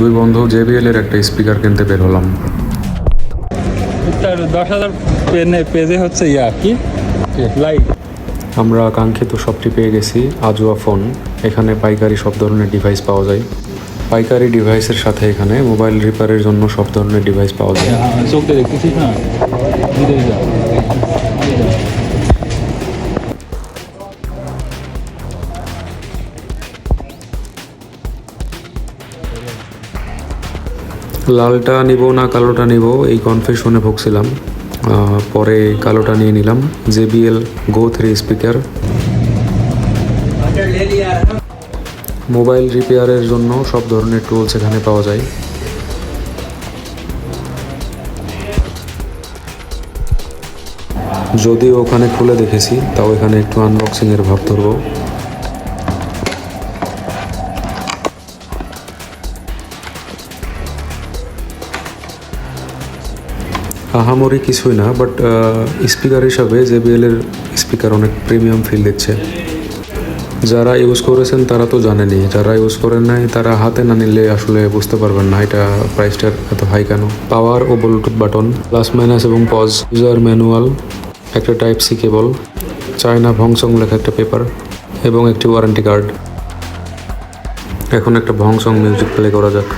দুই বন্ধু জেবিএল এর একটা স্পিকার কিনতে বের হলাম। দশ হাজার পেনে পেজে হচ্ছে ইয়া কি? লাইক আমরা কাঙ্ক্ষিত শপটি পেয়ে গেছি আজুয়া ফোন। এখানে পাইকারি সব ধরনের ডিভাইস পাওয়া যায়। পাইকারি ডিভাইসের সাথে এখানে মোবাইল রিপেয়ারের জন্য সব ধরনের ডিভাইস পাওয়া যায়। চোখ দেখতেছিস না? লালটা নিব না কালোটা নিব, এই কনফিউশনে ভুগছিলাম। পরে কালোটা নিয়ে নিলাম। JBL go three speaker mobile রিপেয়ারের জন্য সব ধরনের টুলস এখানে পাওয়া যায়। যদিও ওখানে খুলে দেখেছি, তাও এখানে একটু আনবক্সিংয়ের ভাব ধরবো। আহামরি কিছুই না বাট স্পিকার হিসাবে জেবিএল এর স্পিকার অনেক প্রিমিয়াম ফিল দিচ্ছে। যারা ইউজ করেছেন তারা তো জানেনি, যারা ইউজ করেন নাই তারা হাতে না নিলে আসলে বুঝতে পারবেন না এটা প্রাইসটার এত হাই কেন। পাওয়ার ও ব্লুটুথ বাটন প্লাস মাইনাস এবং পজ ইউজার ম্যানুয়াল একটা টাইপ সি কেবল চায়না ভংসং লেখা একটা পেপার এবং একটি ওয়ারেন্টি কার্ড এখন একটা ভংসং মিউজিক প্লে করা যাক।